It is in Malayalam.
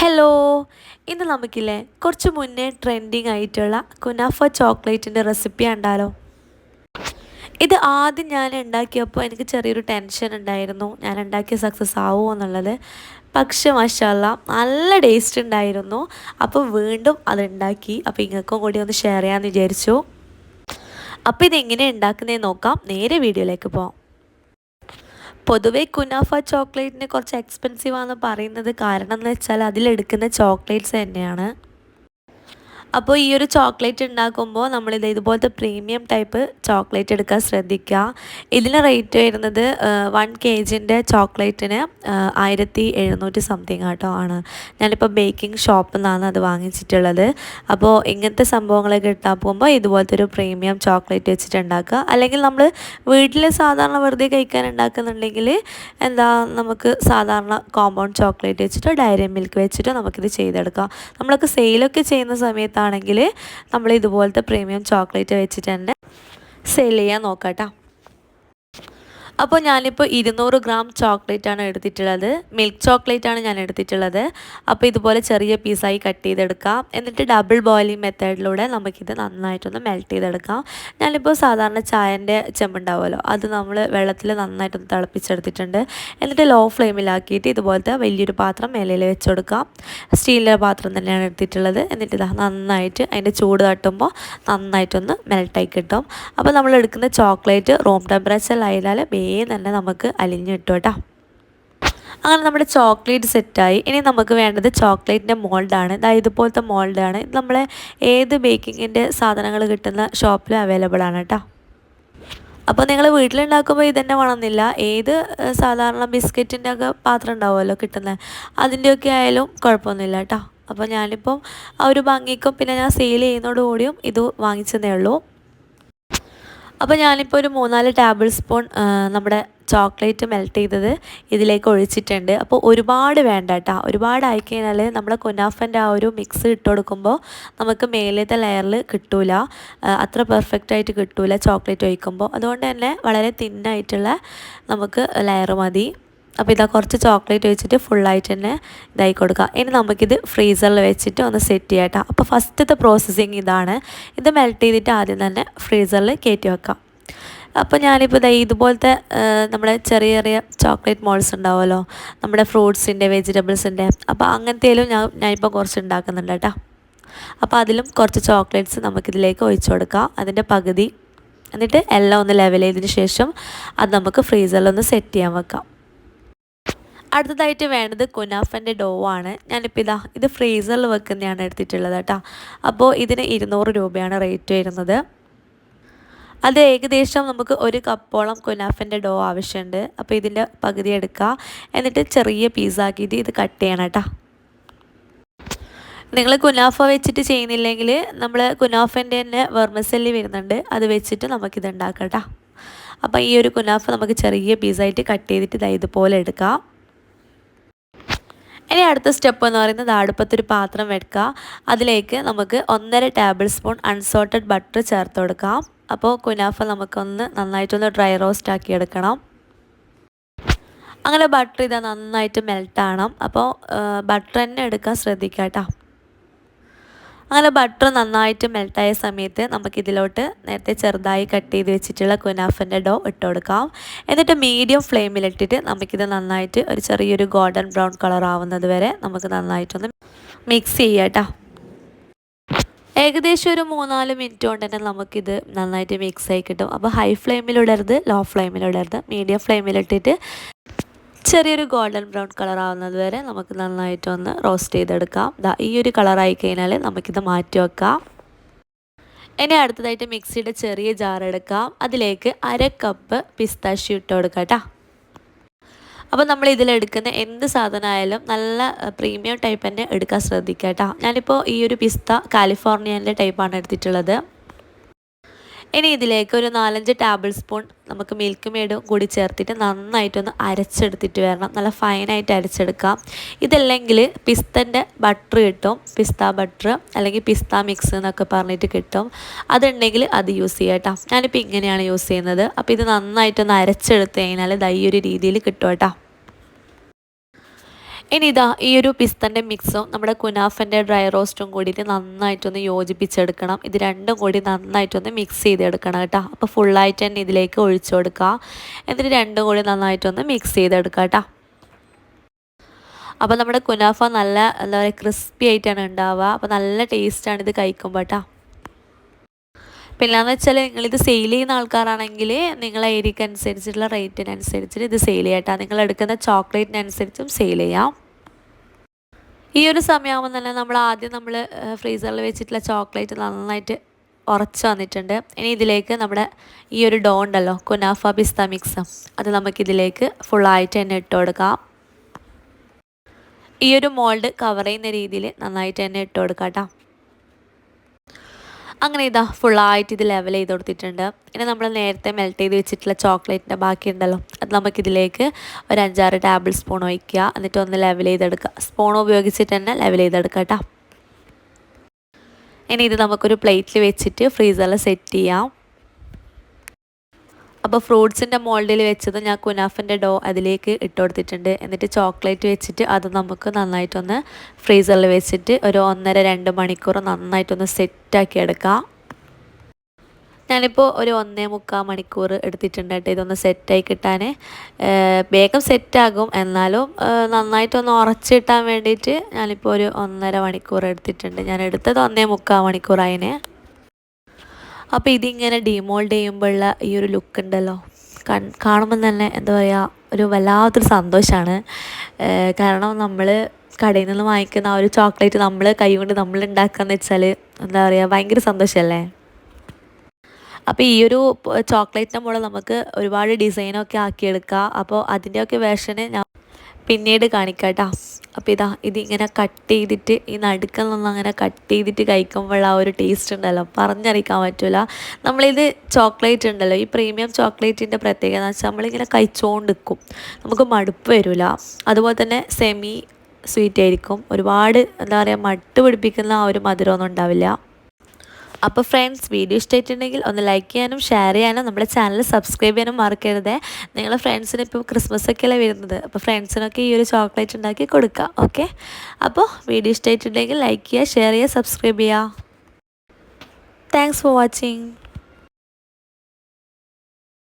ഹലോ ഇന്ന് നമുക്കില്ലേ കുറച്ച് മുന്നേ ട്രെൻഡിങ് ആയിട്ടുള്ള കുനാഫ ചോക്ലേറ്റിന്റെ റെസിപ്പി ഉണ്ടല്ലോ ഇത് ആദ്യം ഞാൻ ഉണ്ടാക്കിയപ്പോൾ എനിക്ക് ചെറിയൊരു ടെൻഷൻ ഉണ്ടായിരുന്നു. ഞാൻ ഉണ്ടാക്കിയ സക്സസ് ആവുമോ എന്നുള്ളത്. പക്ഷെ മഷാല്ല നല്ല ടേസ്റ്റ് ഉണ്ടായിരുന്നു. അപ്പോൾ വീണ്ടും അത് ഉണ്ടാക്കി അപ്പോൾ ഇങ്ങൾക്കും കൂടി ഒന്ന് ഷെയർ ചെയ്യാമെന്ന് വിചാരിച്ചു. അപ്പോൾ ഇതെങ്ങനെ ഉണ്ടാക്കുന്നതെന്ന് നോക്കാം. നേരെ വീഡിയോയിലേക്ക് പോകാം പൊതുവേ കുനാഫ ചോക്ലേറ്റിന് കുറച്ച് എക്സ്പെൻസീവ് ആണെന്ന് പറയുന്നത് കാരണം എന്ന് വെച്ചാൽ അതിലെടുക്കുന്ന ചോക്ലേറ്റ്സ് തന്നെയാണ്. അപ്പോൾ ഈ ഒരു ചോക്ലേറ്റ് ഉണ്ടാക്കുമ്പോൾ നമ്മളിത് ഇതുപോലത്തെ പ്രീമിയം ടൈപ്പ് ചോക്ലേറ്റ് എടുക്കാൻ ശ്രദ്ധിക്കുക ഇതിന് റേറ്റ് വരുന്നത് വൺ കെ ജിന്റെ ചോക്ലേറ്റിന് ആയിരത്തി എഴുന്നൂറ്റി സംതിങ് ആട്ടോ ആണ്. ഞാനിപ്പോൾ ബേക്കിംഗ് ഷോപ്പിൽ നിന്നാണ് അത് വാങ്ങിച്ചിട്ടുള്ളത്. അപ്പോൾ ഇങ്ങനത്തെ സംഭവങ്ങളൊക്കെ ഇട്ടാൽ പോകുമ്പോൾ ഇതുപോലത്തെ ഒരു പ്രീമിയം ചോക്ലേറ്റ് വെച്ചിട്ട് ഉണ്ടാക്കുക. അല്ലെങ്കിൽ നമ്മൾ വീട്ടിൽ സാധാരണ വെറുതെ കഴിക്കാൻ ഉണ്ടാക്കുന്നുണ്ടെങ്കിൽ എന്താ നമുക്ക് സാധാരണ കോമ്പൗണ്ട് ചോക്ലേറ്റ് വെച്ചിട്ടോ ഡയറി മിൽക്ക് വെച്ചിട്ടോ നമുക്കിത് ചെയ്തെടുക്കാം. നമ്മളൊക്കെ സെയിലൊക്കെ ചെയ്യുന്ന സമയത്താണ് ആണെങ്കിൽ നമ്മൾ ഇതുപോലത്തെ പ്രീമിയം ചോക്ലേറ്റ് വെച്ചിട്ട് തന്നെ സെയിൽ ചെയ്യാൻ നോക്കാം അപ്പോൾ ഞാനിപ്പോൾ ഇരുന്നൂറ് ഗ്രാം ചോക്ലേറ്റാണ് എടുത്തിട്ടുള്ളത്. മിൽക്ക് ചോക്ലേറ്റാണ് ഞാൻ എടുത്തിട്ടുള്ളത്. അപ്പോൾ ഇതുപോലെ ചെറിയ പീസായി കട്ട് ചെയ്തെടുക്കാം. എന്നിട്ട് ഡബിൾ ബോയിലിംഗ് മെത്തേഡിലൂടെ നമുക്കിത് നന്നായിട്ടൊന്ന് മെൽറ്റ് ചെയ്തെടുക്കാം. ഞാനിപ്പോൾ സാധാരണ ചായന്റെ ചെമ്പുണ്ടാവുമല്ലോ അത് നമ്മൾ വെള്ളത്തിൽ നന്നായിട്ടൊന്ന് തിളപ്പിച്ചെടുത്തിട്ടുണ്ട്. എന്നിട്ട് ലോ ഫ്ലെയിമിലാക്കിയിട്ട് ഇതുപോലത്തെ വലിയൊരു പാത്രം മേലയിൽ വെച്ചെടുക്കാം. സ്റ്റീലിന്റെ പാത്രം തന്നെയാണ് എടുത്തിട്ടുള്ളത്. എന്നിട്ട് ഇതാ നന്നായിട്ട് അതിന്റെ ചൂട് തട്ടുമ്പോൾ നന്നായിട്ടൊന്ന് മെൽട്ടായി കിട്ടും. അപ്പോൾ നമ്മൾ എടുക്കുന്ന ചോക്ലേറ്റ് റൂം ടെമ്പറേച്ചറിലായാൽ വേഗം തന്നെ നമുക്ക് അലിഞ്ഞു കിട്ടും കേട്ടോ. അങ്ങനെ നമ്മുടെ ചോക്ലേറ്റ് സെറ്റായി. ഇനി നമുക്ക് വേണ്ടത് ചോക്ലേറ്റിന്റെ മോൾഡാണ് ഇതായത് ഇതുപോലത്തെ മോൾഡാണ് ഇത് നമ്മളെ ഏത് ബേക്കിങ്ങിന്റെ സാധനങ്ങൾ കിട്ടുന്ന ഷോപ്പിലും അവൈലബിൾ ആണ് കേട്ടോ. അപ്പോൾ നിങ്ങൾ വീട്ടിലുണ്ടാക്കുമ്പോൾ ഇതന്നെ വേണമെന്നില്ല. ഏത് സാധാരണ ബിസ്ക്കറ്റിന്റെ ഒക്കെ പാത്രം ഉണ്ടാവുമല്ലോ കിട്ടുന്നത് അതിന്റെയൊക്കെ ആയാലും കുഴപ്പമൊന്നുമില്ല കേട്ടോ. അപ്പോൾ ഞാനിപ്പം ആ ഒരു ഭംഗിക്കും പിന്നെ ഞാൻ സെയിൽ ചെയ്യുന്നതോടുകൂടിയും ഇത് വാങ്ങിച്ചതേ ഉള്ളൂ. അപ്പോൾ ഞാനിപ്പോൾ ഒരു മൂന്നാൽ ടേബിൾ സ്പൂൺ നമ്മുടെ ചോക്ലേറ്റ് മെൽറ്റ് ചെയ്തത് ഇതിലേക്ക് ഒഴിച്ചിട്ടുണ്ട്. അപ്പോൾ ഒരുപാട് വേണ്ട കേട്ടോ ഒരുപാട് ആയിക്കഴിഞ്ഞാൽ നമ്മുടെ കുനാഫന്റെ ആ ഒരു മിക്സ് ഇട്ട് കൊടുക്കുമ്പോൾ നമുക്ക് മേലത്തെ ലെയറിൽ കിട്ടൂല. അത്ര പെർഫെക്റ്റ് ആയിട്ട് കിട്ടൂല ചോക്ലേറ്റ് ഒഴിക്കുമ്പോൾ അതുകൊണ്ട് തന്നെ വളരെ തിന്നായിട്ടുള്ള നമുക്ക് ലെയർ മതി. അപ്പോൾ ഇതാ കുറച്ച് ചോക്ലേറ്റ് വെച്ചിട്ട് ഫുള്ളായിട്ട് തന്നെ ഇതായി കൊടുക്കുക. ഇനി നമുക്കിത് ഫ്രീസറിൽ വെച്ചിട്ട് ഒന്ന് സെറ്റ് ചെയ്യാട്ടോ അപ്പോൾ ഫസ്റ്റത്തെ പ്രോസസ്സിങ് ഇതാണ്. ഇത് മെൽറ്റ് ചെയ്തിട്ട് ആദ്യം തന്നെ ഫ്രീസറിൽ കയറ്റി വെക്കാം. അപ്പോൾ ഞാനിപ്പോൾ ഇതായി ഇതുപോലത്തെ നമ്മുടെ ചെറിയ ചെറിയ ചോക്ലേറ്റ് മോൾസ് ഉണ്ടാവുമല്ലോ. നമ്മുടെ ഫ്രൂട്ട്സിന്റെ വെജിറ്റബിൾസിന്റെ അപ്പോൾ അങ്ങനത്തേലും ഞാൻ ഞാനിപ്പോൾ കുറച്ച് ഉണ്ടാക്കുന്നുണ്ട് കേട്ടോ. അപ്പോൾ അതിലും കുറച്ച് ചോക്ലേറ്റ്സ് നമുക്കിതിലേക്ക് ഒഴിച്ചു കൊടുക്കാം. അതിന്റെ പകുതി. എന്നിട്ട് എല്ലാം ഒന്ന് ലെവൽ ചെയ്തതിന് ശേഷം അത് നമുക്ക് ഫ്രീസറിലൊന്ന് സെറ്റ് ചെയ്യാൻ വെക്കാം. അടുത്തതായിട്ട് വേണ്ടത് കുനാഫന്റെ ഡോ ആണ്. ഞാനിപ്പോൾ ഇതാ ഇത് ഫ്രീസറിൽ വെക്കുന്നതാണ് എടുത്തിട്ടുള്ളത് കേട്ടോ. അപ്പോൾ ഇതിന് ഇരുന്നൂറ് രൂപയാണ് റേറ്റ് വരുന്നത്. അത് ഏകദേശം നമുക്ക് ഒരു കപ്പോളം കുനാഫിന്റെ ഡോ ആവശ്യമുണ്ട് അപ്പോൾ ഇതിന്റെ പകുതി എടുക്കുക എന്നിട്ട് ചെറിയ പീസാക്കിയിട്ട് ഇത് കട്ട് ചെയ്യണം കേട്ടോ. നിങ്ങൾ കുനാഫ വെച്ചിട്ട് ചെയ്യുന്നില്ലെങ്കിൽ നമ്മൾ കുനാഫന്റെ തന്നെ വെർമസല്ലി വരുന്നുണ്ട്. അത് വെച്ചിട്ട് നമുക്കിത് ഉണ്ടാക്കാം കേട്ടോ. അപ്പോൾ ഈ ഒരു കുനാഫ നമുക്ക് ചെറിയ പീസായിട്ട് കട്ട് ചെയ്തിട്ട് ഇതാ ഇതുപോലെ എടുക്കാം. ഇനി അടുത്ത സ്റ്റെപ്പ് എന്ന് പറയുന്നത് അടുപ്പത്തൊരു പാത്രം വെക്കുക. അതിലേക്ക് നമുക്ക് ഒന്നര ടേബിൾ സ്പൂൺ അൺസോൾട്ടഡ് ബട്ടർ ചേർത്ത് കൊടുക്കാം. അപ്പോൾ കുനാഫ നമുക്കൊന്ന് നന്നായിട്ടൊന്ന് ഡ്രൈ റോസ്റ്റ് ആക്കി എടുക്കണം. അങ്ങനെ ബട്ടർ ഇതാ നന്നായിട്ട് മെൽട്ടാണം അപ്പോൾ ബട്ടർ തന്നെ എടുക്കാൻ ശ്രദ്ധിക്കാം കേട്ടോ. അങ്ങനെ ബട്ടർ നന്നായിട്ട് മെൽട്ടായ സമയത്ത് നമുക്കിതിലോട്ട് നേരത്തെ ചെറുതായി കട്ട് ചെയ്ത് വെച്ചിട്ടുള്ള കുനാഫിന്റെ ഡോ ഇട്ട് കൊടുക്കാം. എന്നിട്ട് മീഡിയം ഫ്ലെയിമിലിട്ടിട്ട് നമുക്കിത് നന്നായിട്ട് ഒരു ചെറിയൊരു ഗോൾഡൻ ബ്രൗൺ കളർ ആവുന്നത് വരെ നമുക്ക് നന്നായിട്ടൊന്ന് മിക്സ് ചെയ്യാം കേട്ടോ ഏകദേശം ഒരു മൂന്നാൽ മിനിറ്റ് കൊണ്ട് തന്നെ നമുക്കിത് നന്നായിട്ട് മിക്സ് ആയി കിട്ടും. അപ്പോൾ ഹൈ ഫ്ലെയിമിലിടരുത് ലോ ഫ്ലെയിമിലിടരുത് മീഡിയം ഫ്ലെയിമിലിട്ടിട്ട് ചെറിയൊരു ഗോൾഡൻ ബ്രൗൺ കളർ ആവുന്നത് വരെ നമുക്ക് നന്നായിട്ട് ഒന്ന് റോസ്റ്റ് ചെയ്തെടുക്കാം. ദാ ഈ ഒരു കളറായി കഴിഞ്ഞാൽ നമുക്കിത് മാറ്റി വെക്കാം. ഇനി അടുത്തതായിട്ട് മിക്സിയുടെ ചെറിയ ജാർ എടുക്കാം. അതിലേക്ക് അര കപ്പ് പിസ്താശി ഇട്ട് കൊടുക്കാം കേട്ടോ. അപ്പോൾ നമ്മൾ ഇതിലെടുക്കുന്ന എന്ത് സാധനമായാലും നല്ല പ്രീമിയം ടൈപ്പ് തന്നെ എടുക്കാൻ ശ്രദ്ധിക്കാം കേട്ടോ. ഞാനിപ്പോൾ ഈ ഒരു പിസ്ത കാലിഫോർണിയന്റെ ടൈപ്പാണ് എടുത്തിട്ടുള്ളത്. ഇനി ഇതിലേക്ക് ഒരു നാലഞ്ച് ടേബിൾ സ്പൂൺ നമുക്ക് മിൽക്ക് മേഡും കൂടി ചേർത്തിട്ട് നന്നായിട്ടൊന്ന് അരച്ചെടുത്തിട്ട് വരണം. നല്ല ഫൈനായിട്ട് അരച്ചെടുക്കാം. ഇതല്ലെങ്കിൽ പിസ്തന്റെ ബട്ടർ കിട്ടും. പിസ്ത ബട്ടർ അല്ലെങ്കിൽ പിസ്ത മിക്സ് എന്നൊക്കെ പറഞ്ഞിട്ട് കിട്ടും. അതുണ്ടെങ്കിൽ അത് യൂസ് ചെയ്യാം കേട്ടോ ഞാനിപ്പോൾ ഇങ്ങനെയാണ് യൂസ് ചെയ്യുന്നത്. അപ്പോൾ ഇത് നന്നായിട്ടൊന്ന് അരച്ചെടുത്ത് കഴിഞ്ഞാൽ ദൈ ഒരു രീതിയിൽ കിട്ടും കേട്ടോ ഇനി ഇതാ ഈ ഒരു പിസ്തന്റെ മിക്സും നമ്മുടെ കുനാഫന്റെ ഡ്രൈ റോസ്റ്റും കൂടിയിട്ട് നന്നായിട്ടൊന്ന് യോജിപ്പിച്ചെടുക്കണം. ഇത് രണ്ടും കൂടി നന്നായിട്ടൊന്ന് മിക്സ് ചെയ്തെടുക്കണം കേട്ടോ. അപ്പോൾ ഫുള്ളായിട്ട് തന്നെ ഇതിലേക്ക് ഒഴിച്ചു കൊടുക്കുക. എന്നിട്ട് രണ്ടും കൂടി നന്നായിട്ടൊന്ന് മിക്സ് ചെയ്തെടുക്കുക കേട്ടോ. അപ്പോൾ നമ്മുടെ കുനാഫ നല്ല എന്താ പറയുക ക്രിസ്പി ആയിട്ടാണ് ഉണ്ടാവുക. അപ്പോൾ നല്ല ടേസ്റ്റാണ് ഇത് കഴിക്കുമ്പോൾ കേട്ടോ. പിന്നെയെന്ന് വെച്ചാൽ നിങ്ങളിത് സെയിൽ ചെയ്യുന്ന ആൾക്കാരാണെങ്കിൽ നിങ്ങളെ ഏരിയക്ക് അനുസരിച്ചിട്ടുള്ള റേറ്റിനനുസരിച്ചിട്ട് ഇത് സെയിൽ ചെയ്യട്ടാ. നിങ്ങൾ എടുക്കുന്ന ചോക്ലേറ്റിനനുസരിച്ചും സെയിൽ ചെയ്യാം. ഈ ഒരു സമയമാകുമ്പോൾ തന്നെ നമ്മൾ ആദ്യം നമ്മൾ ഫ്രീസറിൽ വെച്ചിട്ടുള്ള ചോക്ലേറ്റ് നന്നായിട്ട് ഉറച്ച് വന്നിട്ടുണ്ട്. ഇനി ഇതിലേക്ക് നമ്മുടെ ഈ ഒരു ഡോ ഉണ്ടല്ലോ കുനാഫ പിസ്ത മിക്സ് അത് നമുക്കിതിലേക്ക് ഫുള്ളായിട്ട് തന്നെ ഇട്ട് കൊടുക്കാം. ഈ ഒരു മോൾഡ് കവർ ചെയ്യുന്ന രീതിയിൽ നന്നായിട്ട് തന്നെ ഇട്ട് കൊടുക്കാം കേട്ടോ അങ്ങനെ ഇതാ ഫുള്ളായിട്ട് ഇത് ലെവൽ ചെയ്ത് കൊടുത്തിട്ടുണ്ട്. ഇനി നമ്മൾ നേരത്തെ മെൽറ്റ് ചെയ്ത് വെച്ചിട്ടുള്ള ചോക്ലേറ്റിന്റെ ബാക്കി ഉണ്ടല്ലോ അത് നമുക്കിതിലേക്ക് ഒരു അഞ്ചാറ് ടേബിൾ സ്പൂൺ ഒഴിക്കുക. എന്നിട്ട് ഒന്ന് ലെവൽ ചെയ്തെടുക്കുക സ്പൂൺ ഉപയോഗിച്ചിട്ട് തന്നെ ലെവൽ ചെയ്തെടുക്കുക കേട്ടോ ഇനി ഇത് നമുക്കൊരു പ്ലേറ്റിൽ വെച്ചിട്ട് ഫ്രീസറിൽ സെറ്റ് ചെയ്യാം. അപ്പോൾ ഫ്രൂട്ട്സിന്റെ മോൾഡിൽ വെച്ചത് ഞാൻ കുനാഫിന്റെ ഡോ അതിലേക്ക് ഇട്ട് കൊടുത്തിട്ടുണ്ട്. എന്നിട്ട് ചോക്ലേറ്റ് വെച്ചിട്ട് അത് നമുക്ക് നന്നായിട്ടൊന്ന് ഫ്രീസറിൽ വെച്ചിട്ട് ഒരു ഒന്നര രണ്ട് മണിക്കൂർ നന്നായിട്ടൊന്ന് സെറ്റാക്കി എടുക്കാം. ഞാനിപ്പോൾ ഒരു ഒന്നേ മുക്കാൽ മണിക്കൂർ എടുത്തിട്ടുണ്ട് കേട്ടോ. ഇതൊന്ന് സെറ്റായി കിട്ടാൻ. വേഗം സെറ്റാകും. എന്നാലും നന്നായിട്ടൊന്ന് ഉറച്ചിട്ടാൻ വേണ്ടിയിട്ട് ഞാനിപ്പോൾ ഒരു ഒന്നര മണിക്കൂർ എടുത്തിട്ടുണ്ട്. ഞാൻ എടുത്തത് ഒന്നേ മുക്കാൽ മണിക്കൂറായിന്. അപ്പോൾ ഇതിങ്ങനെ ഡിമോൾഡ് ചെയ്യുമ്പോഴുള്ള ഈ ഒരു ലുക്ക് ഉണ്ടല്ലോ. കൺ കാണുമ്പം തന്നെ എന്താ പറയുക ഒരു വല്ലാത്തൊരു സന്തോഷമാണ് കാരണം നമ്മൾ കടയിൽ നിന്ന് വാങ്ങിക്കുന്ന ആ ഒരു ചോക്ലേറ്റ് നമ്മൾ കൈ കൊണ്ട് നമ്മൾ ഉണ്ടാക്കുകയെന്ന് വെച്ചാൽ എന്താ പറയുക ഭയങ്കര സന്തോഷമല്ലേ അപ്പോൾ ഈ ഒരു ചോക്ലേറ്റിന്റെ മുകളിൽ നമുക്ക് ഒരുപാട് ഡിസൈനൊക്കെ ആക്കിയെടുക്കാം. അപ്പോൾ അതിന്റെയൊക്കെ വേഷന് ഞാൻ പിന്നീട് കാണിക്കാം കേട്ടോ അപ്പോൾ ഇതാ ഇതിങ്ങനെ കട്ട് ചെയ്തിട്ട് ഈ നടുക്കിൽ നിന്ന് അങ്ങനെ കട്ട് ചെയ്തിട്ട് കഴിക്കുമ്പോൾ ആ ഒരു ടേസ്റ്റ് ഉണ്ടല്ലോ. പറഞ്ഞറിയിക്കാൻ പറ്റില്ല നമ്മളിത് ചോക്ലേറ്റ് ഉണ്ടല്ലോ. ഈ പ്രീമിയം ചോക്ലേറ്റിന്റെ പ്രത്യേകത എന്ന് വെച്ചാൽ നമ്മളിങ്ങനെ കഴിച്ചുകൊണ്ട് നിൽക്കും നമുക്ക് മടുപ്പ് വരില്ല അതുപോലെ തന്നെ സെമി സ്വീറ്റ് ആയിരിക്കും. ഒരുപാട് എന്താ പറയുക മട്ട് പിടിപ്പിക്കുന്ന ആ ഒരു മധുരമൊന്നും ഉണ്ടാവില്ല. അപ്പോൾ ഫ്രണ്ട്സ് വീഡിയോ ഇഷ്ടമായിട്ടുണ്ടെങ്കിൽ ഒന്ന് ലൈക്ക് ചെയ്യാനും ഷെയർ ചെയ്യാനും നമ്മുടെ ചാനൽ സബ്സ്ക്രൈബ് ചെയ്യാനും മറക്കരുത്. നിങ്ങളെ ഫ്രണ്ട്സിന് ഇപ്പോൾ ക്രിസ്മസ് ഒക്കെ അല്ലേ വരുന്നത്. അപ്പോൾ ഫ്രണ്ട്സിനൊക്കെ ഈ ഒരു ചോക്ലേറ്റ് ഉണ്ടാക്കി കൊടുക്കാം ഓക്കെ അപ്പോൾ വീഡിയോ ഇഷ്ടമായിട്ടുണ്ടെങ്കിൽ ലൈക്ക് ചെയ്യുക ഷെയർ ചെയ്യുക സബ്സ്ക്രൈബ് ചെയ്യുക താങ്ക്സ് ഫോർ വാച്ചിങ്